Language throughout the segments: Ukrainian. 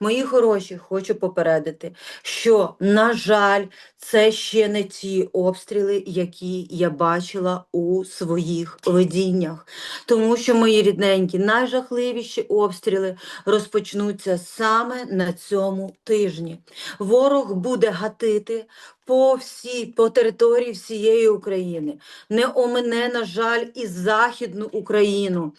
Мої хороші, хочу попередити, що, на жаль, це ще не ті обстріли, які я бачила у своїх видіннях. Тому що, мої рідненькі, найжахливіші обстріли розпочнуться саме на цьому тижні. Ворог буде гатити по всій по території всієї України. Не омине, на жаль, і Західну Україну.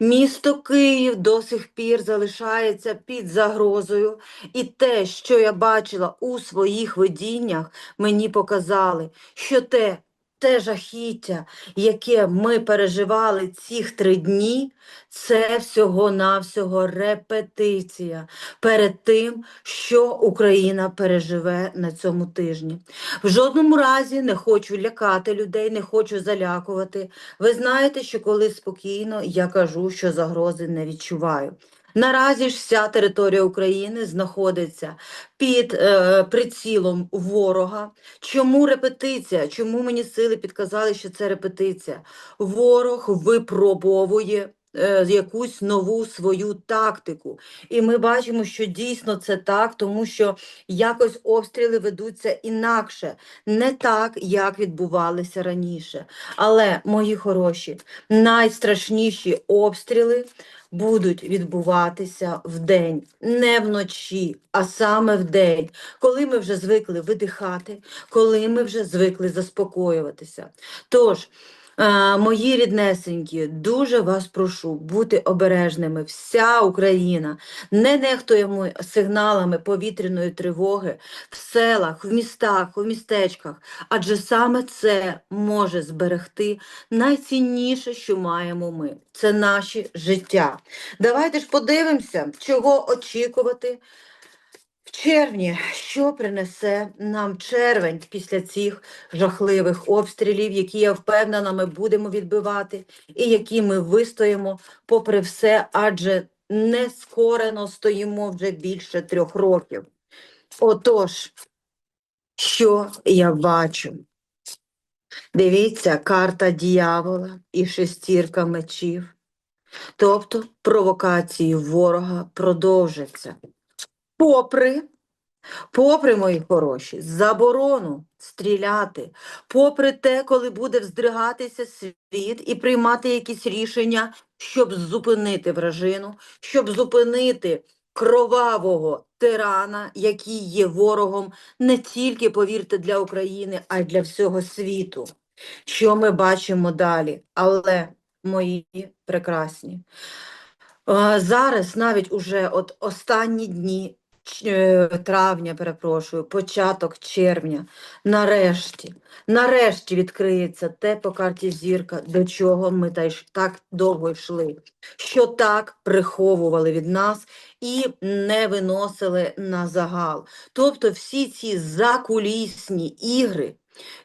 Місто Київ до сих пір залишається під загрозою, і те, що я бачила у своїх видіннях, мені показали, що те, те жахіття, яке ми переживали цих три дні, це всього-навсього репетиція перед тим, що Україна переживе на цьому тижні. В жодному разі не хочу лякати людей, не хочу залякувати. Ви знаєте, що коли спокійно, я кажу, що загрози не відчуваю. Наразі ж вся територія України знаходиться під е, прицілом ворога. Чому репетиція? Чому мені сили підказали, що це репетиція? Ворог випробовує якусь нову свою тактику. І ми бачимо, що дійсно це так, тому що якось обстріли ведуться інакше, не так, як відбувалися раніше. Але, мої хороші, найстрашніші обстріли будуть відбуватися вдень, не вночі, а саме вдень, коли ми вже звикли видихати, коли ми вже звикли заспокоюватися. Тож, е, мої ріднесенькі, дуже вас прошу бути обережними. Вся Україна не нехтуємо сигналами повітряної тривоги в селах, в містах, в містечках, адже саме це може зберегти найцінніше, що маємо ми. Це наші життя. Давайте ж подивимося, чого очікувати в червні, що принесе нам червень після цих жахливих обстрілів, які я впевнена, ми будемо відбивати, і які ми вистоїмо попри все, адже нескорено стоїмо вже більше трьох років. Отож, що я бачу? Дивіться, карта дьявола і шестірка мечів. Тобто провокації ворога продовжаться. Попри, попри, мої хороші, заборону стріляти, попри те, коли буде вздергатися світ і приймати якісь рішення, щоб зупинити вражину, щоб зупинити кровавого тирана, який є ворогом не тільки, повірте, для України, а й для всього світу. Що ми бачимо далі? Але, мої прекрасні, зараз навіть уже от останні дні травня, перепрошую, початок червня, нарешті, нарешті відкриється те по карті зірка, до чого ми та так довго йшли, що так приховували від нас і не виносили на загал. Тобто всі ці закулісні ігри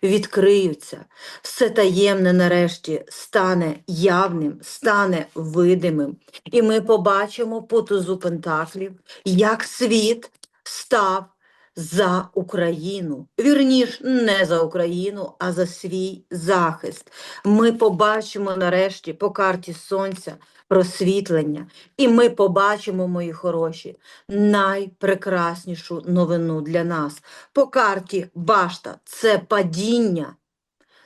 відкриються, все таємне нарешті стане явним, стане видимим, і ми побачимо по тузу Пентаклів, як світ став за Україну. Вірніш, не за Україну, а за свій захист. Ми побачимо нарешті по карті Сонця просвітлення, і ми побачимо, мої хороші, найпрекраснішу новину для нас. По карті Башта це падіння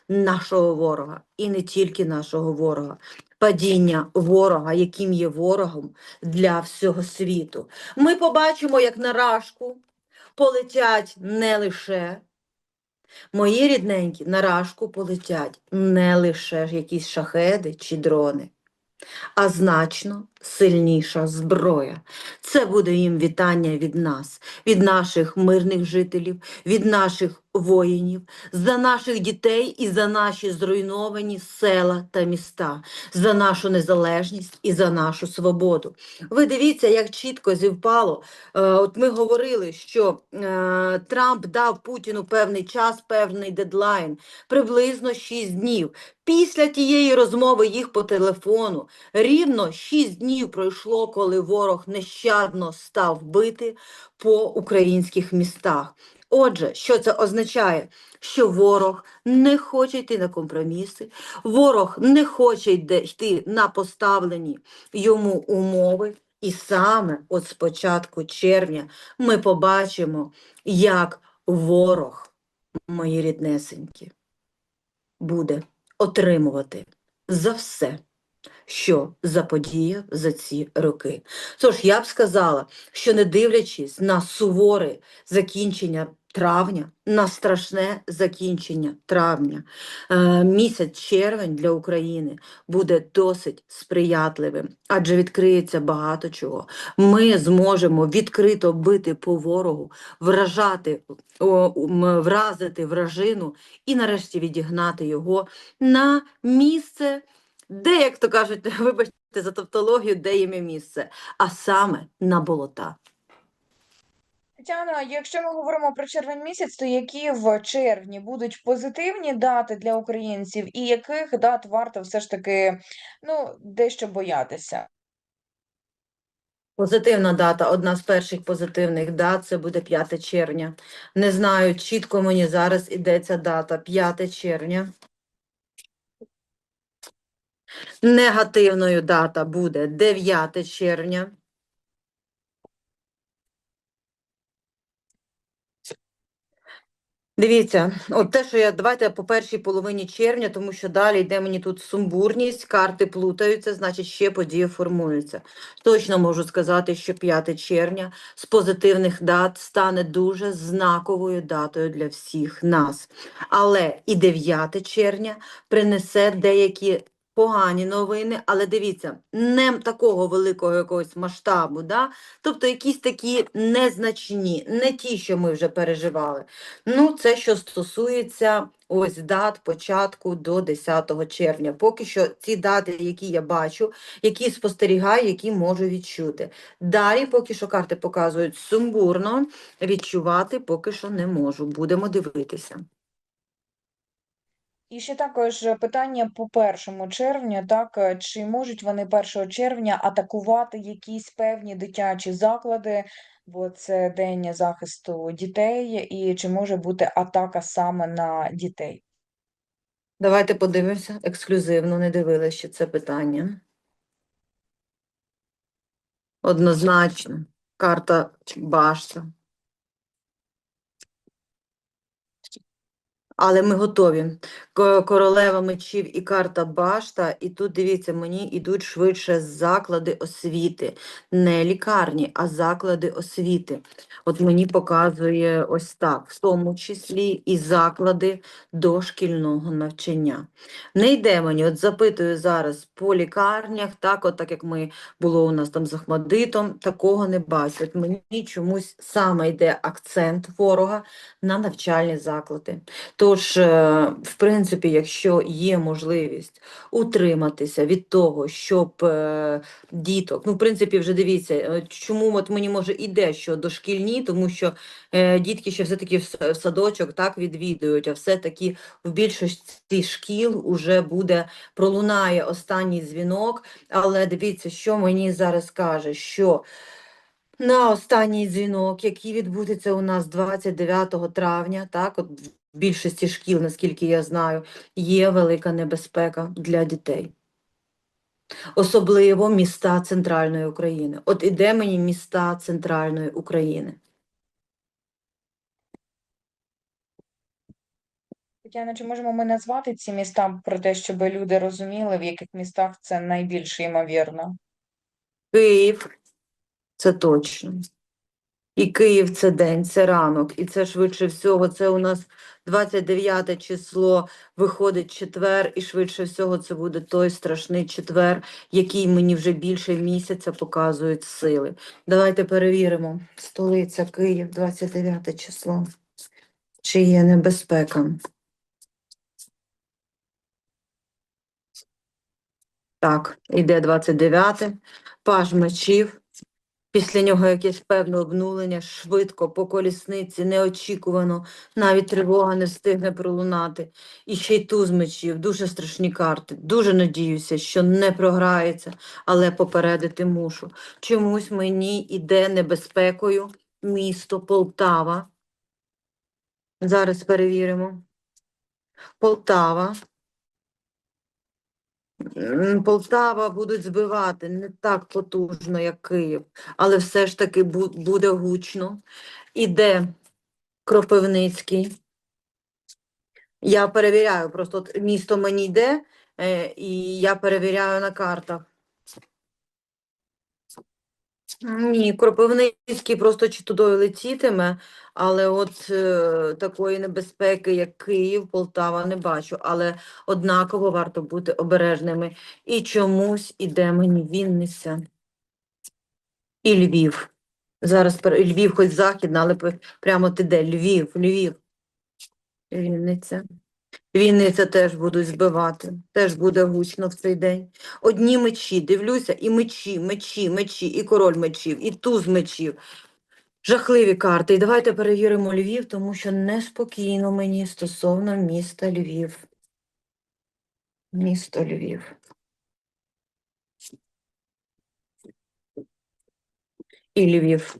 нашого ворога, і не тільки нашого ворога. Падіння ворога, яким є ворогом для всього світу. Ми побачимо, як на рашку полетять не лише мої рідненькі, на рашку полетять не лише якісь шахеди чи дрони, а значно сильніша зброя. Це буде їм вітання від нас, від наших мирних жителів, від наших воїнів, за наших дітей і за наші зруйновані села та міста, за нашу незалежність і за нашу свободу. Ви дивіться, як чітко зівпало. Е, От ми говорили, що е, Трамп дав Путіну певний час, певний дедлайн, приблизно 6 днів. Після тієї розмови їх по телефону рівно 6 днів пройшло, коли ворог нещадно став бити по українських містах. Отже, що це означає? Що ворог не хоче йти на компроміси, ворог не хоче йти на поставлені йому умови, І саме от з початку червня ми побачимо, як ворог, мої ріднесенькі, буде отримувати за все, що заподіяв за ці роки. Тож я б сказала, що не дивлячись на суворе закінчення травня, на страшне закінчення травня, е, місяць червень для України буде досить сприятливим, адже відкриється багато чого. Ми зможемо відкрито бити по ворогу, вражати, вразити вражину і нарешті відігнати його на місце, де, як то кажуть, вибачте за тавтологію, де їм місце, а саме на болота. Тетяна, якщо ми говоримо про червень місяць, то які в червні будуть позитивні дати для українців, і яких дат варто все ж таки ну, дещо боятися? Позитивна дата, одна з перших позитивних дат, це буде 5 червня. Не знаю, чітко мені зараз іде ця дата, 5 червня. Негативною дата буде 9 червня. Дивіться, от те, що я давайте по першій половині червня, тому що далі йде мені тут сумбурність, карти плутаються, значить ще події формуються. Точно можу сказати, що 5 червня з позитивних дат стане дуже знаковою датою для всіх нас. Але і 9 червня принесе деякі погані новини, але дивіться, не такого великого якогось масштабу, да? тобто якісь такі незначні, не ті, що ми вже переживали. Ну, це що стосується ось дат початку до 10 червня. Поки що ці дати, які я бачу, які спостерігаю, які можу відчути. Далі, поки що карти показують сумбурно, відчувати поки що не можу. Будемо дивитися. І ще також е, питання по першому червню, так, е, чи можуть вони 1 червня атакувати якісь певні дитячі заклади, бо це День захисту дітей, і чи може бути атака саме на дітей? Давайте подивимося ексклюзивно, не дивилися ще це питання. Однозначно, карта башта. Але ми готові. Ко- Королева мечів і карта башта. І тут, дивіться, мені йдуть швидше заклади освіти. Не лікарні, а заклади освіти. От мені показує ось так, в тому числі і заклади дошкільного навчання. Не йде мені, от запитую зараз по лікарнях, так, от так як ми було у нас там з Ахмадитом, такого не бачу. От мені чомусь саме йде акцент ворога на навчальні заклади. Тож, е, в принципі, якщо є можливість утриматися від того, щоб е, діток, ну, в принципі, вже дивіться, е, чому от мені може іде, що дошкільні, тому що е, дітки ще все-таки в в садочок так відвідують, а все-таки в більшості шкіл уже буде, пролунає останній дзвінок, але дивіться, що мені зараз каже, що на останній дзвінок, який відбудеться у нас 29 травня, так, от в більшості шкіл, наскільки я знаю, є велика небезпека для дітей. Особливо міста Центральної України. От іде мені міста Центральної України. Тетяна, чи можемо ми назвати ці міста про те, щоб люди розуміли, в яких містах це найбільш ймовірно? Київ, це точно. І Київ це день, це ранок, і це швидше всього, це у нас 29 число, виходить четвер, і швидше всього це буде той страшний четвер, який мені вже більше місяця показують сили. Давайте перевіримо. Столиця Київ, 29 число. Чи є небезпека? Так, іде 29, паж мечів. Після нього якесь певне обнулення, швидко, по колісниці, неочікувано, навіть тривога не встигне пролунати. І ще й туз мечів, дуже страшні карти. Дуже надіюся, що не програється, але попередити мушу. Чомусь мені іде небезпекою місто Полтава. Зараз перевіримо. Полтава. Полтава будуть збивати не так потужно, як Київ, але все ж таки буде гучно. Іде Кропивницький. Я перевіряю, просто місто мені йде, е, і я перевіряю на картах. Ні, Кропивницький просто чи туди летітиме, але от е, такої небезпеки, як Київ, Полтава, не бачу. Але однаково варто бути обережними. І чомусь іде мені Вінниця і Львів. Зараз Львів хоч західна, але прямо ти де? Львів, Львів. Вінниця. Вінниця теж будуть збивати, теж буде гучно в цей день. Одні мечі, дивлюся, і мечі, мечі, мечі, і король мечів, і туз мечів. Жахливі карти. І давайте перевіримо Львів, тому що неспокійно мені стосовно міста Львів. Місто Львів. І Львів.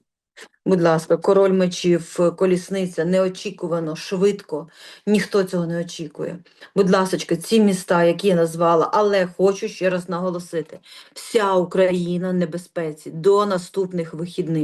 Будь ласка, король мечів, колісниця, неочікувано, швидко. Ніхто цього не очікує. Будь ласка, ці міста, які я назвала, але хочу ще раз наголосити: вся Україна в небезпеці до наступних вихідних.